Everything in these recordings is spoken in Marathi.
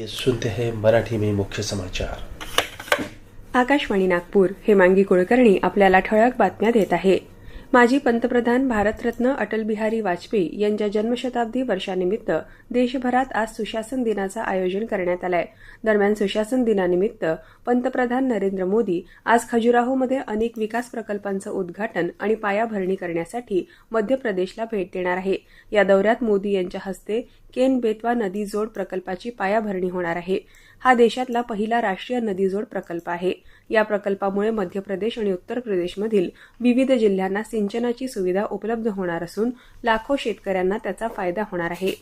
ये सुनते हैं मराठी में मुख्य समाचार। आकाशवाणी नागपूर हेमांगी कुलकर्णी आपल्याला ठळक बातम्या देत आहे. माजी पंतप्रधान भारतरत्न अटल बिहारी वाजपेयी यांच्या जन्मशताब्दी वर्षानिमित्त देशभरात आज सुशासन दिनाचं आयोजन करण्यात आलंय. दरम्यान सुशासन दिनानिमित्त पंतप्रधान नरेंद्र मोदी आज खजुराहोमध्ये अनेक विकास प्रकल्पांचं उद्घाटन आणि पायाभरणी करण्यासाठी मध्य प्रदेशला भेट देणार आहे. या दौऱ्यात मोदी यांच्या हस्ते केन बेतवा नदी जोड प्रकल्पाची पायाभरणी होणार आहे. हा देशातला पहिला राष्ट्रीय नदीजोड प्रकल्प आहे. या प्रकल्पामुळे मध्य प्रदेश आणि उत्तर प्रदेशमधील विविध जिल्ह्यांना सिंचनाची सुविधा उपलब्ध होणार असून लाखो शेतकऱ्यांना त्याचा फायदा होणार आहे.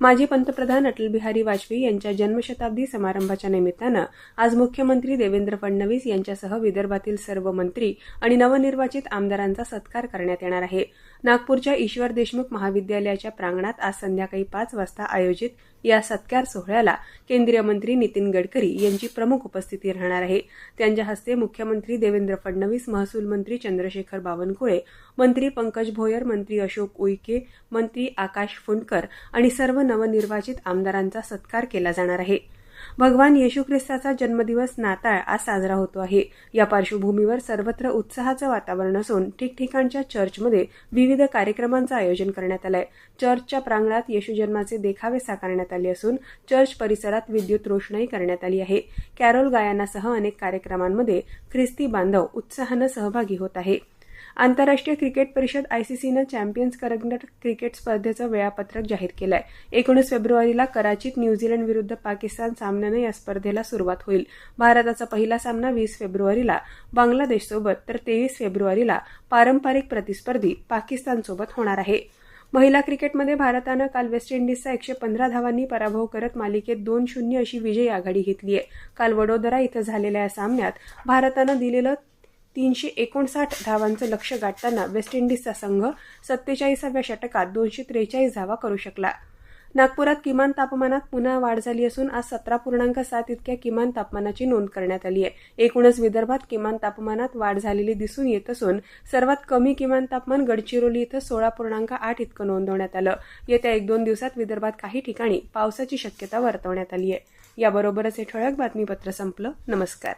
माजी पंतप्रधान अटल बिहारी वाजपेयी यांच्या जन्मशताब्दी समारंभाच्या निमित्तानं आज मुख्यमंत्री देवेंद्र फडणवीस यांच्यासह विदर्भातील सर्व मंत्री आणि नवनिर्वाचित आमदारांचा सत्कार करण्यात येणार आहे. नागपूरच्या ईश्वर देशमुख महाविद्यालयाच्या प्रांगणात आज संध्याकाळी पाच वाजता आयोजित या सत्कार सोहळ्याला केंद्रीय मंत्री नितीन गडकरी यांची प्रमुख उपस्थिती राहणार आहे. त्यांच्या हस्ते मुख्यमंत्री देवेंद्र फडणवीस महसूल मंत्री चंद्रशेखर बावनकुळे मंत्री पंकज भोयर मंत्री अशोक उईके मंत्री आकाश फुंडकर आणि सर्व नवनिर्वाचित आमदारांचा सत्कार केला जाणार आहे. भगवान येशू ख्रिस्ताचा जन्मदिवस नाताळ आज साजरा होतो आहे. या पार्श्वभूमीवर सर्वत्र उत्साहाचं वातावरण असून ठिकठिकाणच्या चर्चमध्ये विविध कार्यक्रमांचं आयोजन करण्यात आलंय. चर्चच्या प्रांगणात येशू जन्माचे देखावे साकारण्यात आले असून चर्च परिसरात विद्युत रोषणाई करण्यात आली आहे. कॅरोल गायनासह अनेक कार्यक्रमांमध्ये ख्रिस्ती बांधव उत्साहानं सहभागी होत आहे. आंतरराष्ट्रीय क्रिकेट परिषद आयसीसीनं चॅम्पियन्स करंडक क्रिकेट स्पर्धेचं वेळापत्रक जाहीर केलं आहे एकोणीस फेब्रुवारीला कराचीत न्यूझीलंड विरुद्ध पाकिस्तान सामन्यानं या स्पर्धेला सुरुवात होईल. भारताचा पहिला सामना वीस फेब्रुवारीला बांगलादेशसोबत तर तेवीस फेब्रुवारीला पारंपरिक प्रतिस्पर्धी पाकिस्तानसोबत होणार आहे. महिला क्रिकेटमध्ये भारतानं काल वेस्ट इंडिजचा एकशे पंधरा धावांनी पराभव करत मालिकेत दोन शून्य अशी विजयी आघाडी घेतली आहे काल वडोदरा इथं झालेल्या या सामन्यात भारतानं दिलेलं तीनशे एकोणसाठ धावांचं लक्ष गाठताना वेस्ट इंडिजचा संघ सत्तेचाळीसाव्या षटकात दोनशे त्रेचाळीस धावा करू शकला. नागपुरात किमान तापमानात पुन्हा वाढ झाली असून आज सतरा पूर्णांक सात इतक्या किमान तापमानाची नोंद करण्यात आली आहे. एकूणच विदर्भात किमान तापमानात वाढ झालेली दिसून येत असून सर्वात कमी किमान तापमान गडचिरोली इथं सोळा पूर्णांक आठ इतकं नोंदवण्यात आलं. येत्या एक दोन दिवसात विदर्भात काही ठिकाणी पावसाची शक्यता वर्तवण्यात आली आहे. याबरोबरच हे ठळक बातमीपत्र संपलं. नमस्कार.